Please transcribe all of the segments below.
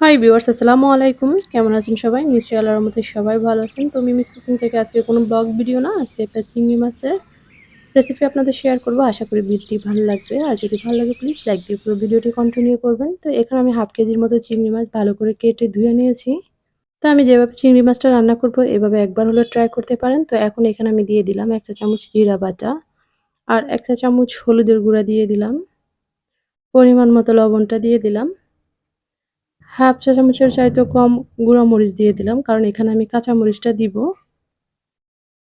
Hi viewers আসসালামু আলাইকুম। কেমন আছেন সবাই? নিশ্চয়ই আল্লাহর মধ্যে সবাই ভালো আছেন। তো মিমিস কুকিং থেকে আজকে কোনো ব্লগ ভিডিও না, আজকে একটা চিংড়ি মাছের রেসিপি আপনাদের শেয়ার করব। আশা করি ভিডিওটি ভালো লাগবে। আর যদি ভালো লাগে প্লিজ লাইক দিয়ে পুরো ভিডিওটি কন্টিনিউ করবেন। তো এখানে আমি হাফ কেজির মতো চিংড়ি মাছ ভালো করে কেটে ধুয়ে নিয়েছি। তো আমি যেভাবে চিংড়ি মাছটা রান্না করব, এভাবে একবার হলো ট্রাই করতে পারেন। তো এখন এখানে আমি দিয়ে দিলাম এক চা চামচ জিরা বাটা আর এক চা চামচ হলুদের গুঁড়া দিয়ে দিলাম। পরিমাণ মতো লবণটা দিয়ে দিলাম। হাফ চা চামচের চাইতে কম গুঁড়া মরিচ দিয়ে দিলাম, কারণ এখানে আমি কাঁচা মরিচটা দিব।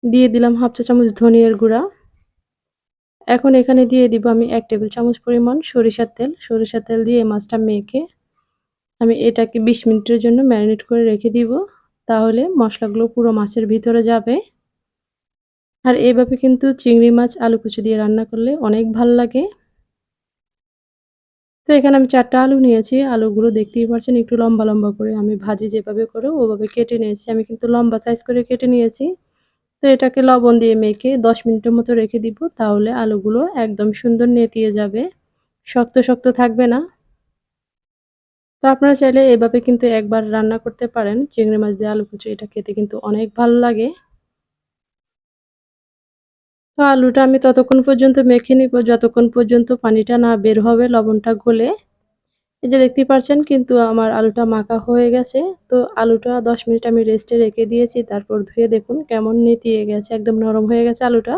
দিয়ে দিলাম হাফ চা চামচ ধনিয়ার গুঁড়া। এখন এখানে দিয়ে দিব আমি এক টেবিল চামচ পরিমাণ সরিষার তেল। সরিষার তেল দিয়ে মাছটা মেখে আমি এটাকে বিশ মিনিটের জন্য ম্যারিনেট করে রেখে দিব, তাহলে মশলাগুলো পুরো মাছের ভিতরে যাবে। আর এভাবে কিন্তু চিংড়ি মাছ, আলু কুচু দিয়ে রান্না করলে অনেক ভালো লাগে। তো এখানে আমি চারটা আলু নিয়েছি। আলুগুলো দেখতেই পাচ্ছেন একটু লম্বা লম্বা করে আমি ভাজি যেভাবে করে ওভাবে কেটে নিয়েছি। আমি কিন্তু লম্বা সাইজ করে কেটে নিয়েছি। তো এটাকে লবণ দিয়ে মেখে দশ মিনিটের মতো রেখে দিব। তাহলে আলুগুলো একদম সুন্দর নেতিয়ে যাবে। শক্ত শক্ত থাকবে না। তো আপনারা চাইলে এভাবে কিন্তু একবার রান্না করতে পারেন। চিংড়ি মাছ দিয়ে আলু কুচি এটা খেতে কিন্তু অনেক ভালো লাগে। তো আলুটা আমি ততক্ষণ পর্যন্ত মেখে নিব। যতক্ষণ পর্যন্ত পানিটা না বের হবে, লবণটা গলে। এই যে দেখতেই পাচ্ছেন কিন্তু আমার আলুটা মাখা হয়ে গেছে। তো আলুটা দশ মিনিট আমি রেস্টে রেখে দিয়েছি। তারপর ধুয়ে দেখুন কেমন নেতিয়ে গেছে, একদম নরম হয়ে গেছে আলুটা।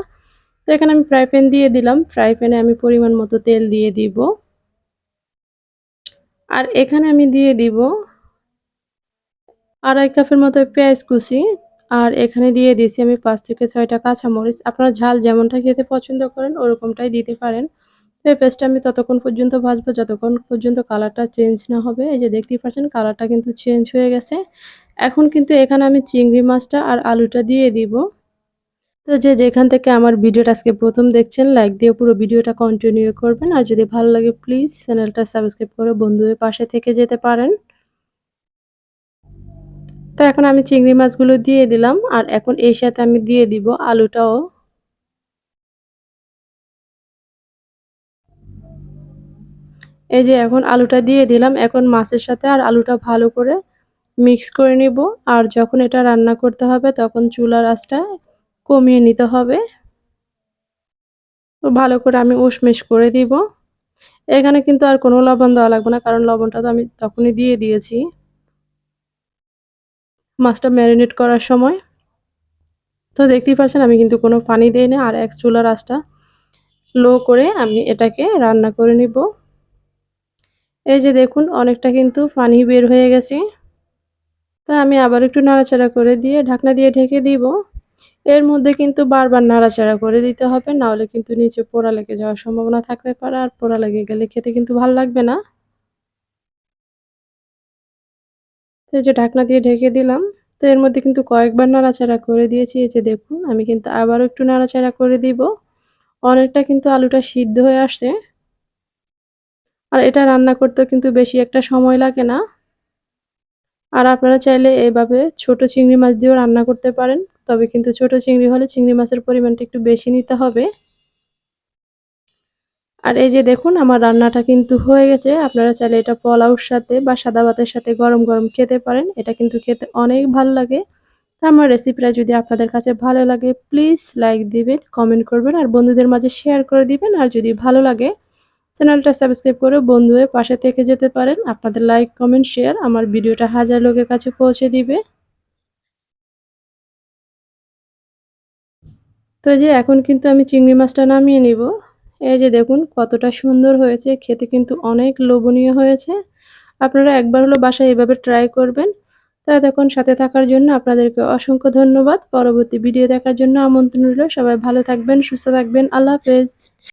তো এখানে আমি ফ্রাই প্যান দিয়ে দিলাম। ফ্রাই প্যানে আমি পরিমাণ মতো তেল দিয়ে দিব। আর এখানে আমি দিয়ে দিব আড়াই কাপের মতো পেঁয়াজ কুচি। আর এখানে দিয়ে দিয়েছি আমি পাঁচ থেকে ছয়টা কাঁচামরিচ। আপনারা ঝাল যেমনটা খেতে পছন্দ করেন, ওরকমটাই দিতে পারেন। তো এই পেস্টটা আমি ততক্ষণ পর্যন্ত ভাজবো, যতক্ষণ পর্যন্ত কালারটা চেঞ্জ না হবে। এই যে দেখতেই পাচ্ছেন, কালারটা কিন্তু চেঞ্জ হয়ে গেছে। এখন কিন্তু এখানে আমি চিংড়ি মাছটা আর আলুটা দিয়ে দিব। তো যে যেখান থেকে আমার ভিডিওটা আজকে প্রথম দেখছেন, লাইক দিয়ে পুরো ভিডিওটা কন্টিনিউ করবেন। আর যদি ভালো লাগে প্লিজ চ্যানেলটা সাবস্ক্রাইব করে বন্ধুদের পাশে থেকে যেতে পারেন। তো এখন আমি চিংড়ি মাছগুলো দিয়ে দিলাম আর এখন এর সাথে আমি দিয়ে দিব আলুটাও। এই যে এখন আলুটা দিয়ে দিলাম, এখন মাছের সাথে আর আলুটা ভালো করে মিক্স করে নিব আর যখন এটা রান্না করতে হবে তখন চুলার আঁচটা কমিয়ে নিতে হবে। তো ভালো করে আমি উশমেশ করে দিব। এখানে কিন্তু আর কোনো লবণ দেওয়া লাগবে না, কারণ লবণটা তো আমি তখনই দিয়ে দিয়েছি। মাছটা ম্যারিনেট করার সময়। তো দেখতেই পাচ্ছেন, আমি কিন্তু কোনো পানি দিই না, আর এক চুলা আঁচটা লো করে আমি এটাকে রান্না করে নিব। এই যে দেখুন, অনেকটা কিন্তু পানি বের হয়ে গেছে। তা আমি আবার একটু নাড়াচাড়া করে দিয়ে ঢাকনা দিয়ে ঢেকে দিব। এর মধ্যে কিন্তু বারবার নাড়াচাড়া করে দিতে হবে নাহলে কিন্তু নিচে পোড়া লেগে যাওয়ার সম্ভাবনা থাকতে পারে, আর পোড়া লেগে গেলে খেতে কিন্তু ভালো লাগবে না। এই যে ঢাকনা দিয়ে ঢেকে দিলাম, তো এর মধ্যে কিন্তু কয়েকবার নাড়াচাড়া করে দিয়েছি। এই যে দেখুন, আমি কিন্তু আবারও একটু নাড়াচাড়া করে দিব। অনেকটা কিন্তু আলুটা সিদ্ধ হয়ে আসছে। আর এটা রান্না করতেও কিন্তু বেশি একটা সময় লাগে না। আর আপনারা চাইলে এভাবে ছোট চিংড়ি মাছ দিয়েও রান্না করতে পারেন, তবে কিন্তু ছোট চিংড়ি হলে চিংড়ি মাছের পরিমাণটা একটু বেশি নিতে হবে। আর এই যে দেখুন, আমার রান্নাটা কিন্তু হয়ে গেছে। আপনারা চাইলে এটা পোলাওর সাথে বা সাদা ভাতের সাথে গরম গরম খেতে পারেন। এটা কিন্তু খেতে অনেক ভালো লাগে। আমার রেসিপিটা যদি আপনাদের কাছে ভালো লাগে প্লিজ লাইক দিবেন কমেন্ট করবেন আর বন্ধুদের মাঝে শেয়ার করে দিবেন। আর যদি ভালো লাগে, চ্যানেলটা সাবস্ক্রাইব করে বন্ধু হয়ে পাশে থেকে যেতে পারেন। আপনাদের লাইক কমেন্ট শেয়ার আমার ভিডিওটা হাজার লোকের কাছে পৌঁছে দিবে। তো যে এখন কিন্তু আমি চিংড়ি মাছটা নামিয়ে নিব। এই যে দেখুন, কতটা সুন্দর হয়েছে। খেতে কিন্তু অনেক লোভনীয় হয়েছে। আপনারা একবার হলো বাসায় এভাবে ট্রাই করবেন। তাই দেখুন, সাথে থাকার জন্য আপনাদেরকে অসংখ্য ধন্যবাদ। পরবর্তী ভিডিও দেখার জন্য আমন্ত্রণ রইল। সবাই ভালো থাকবেন, সুস্থ থাকবেন। আল্লাহ হাফেজ।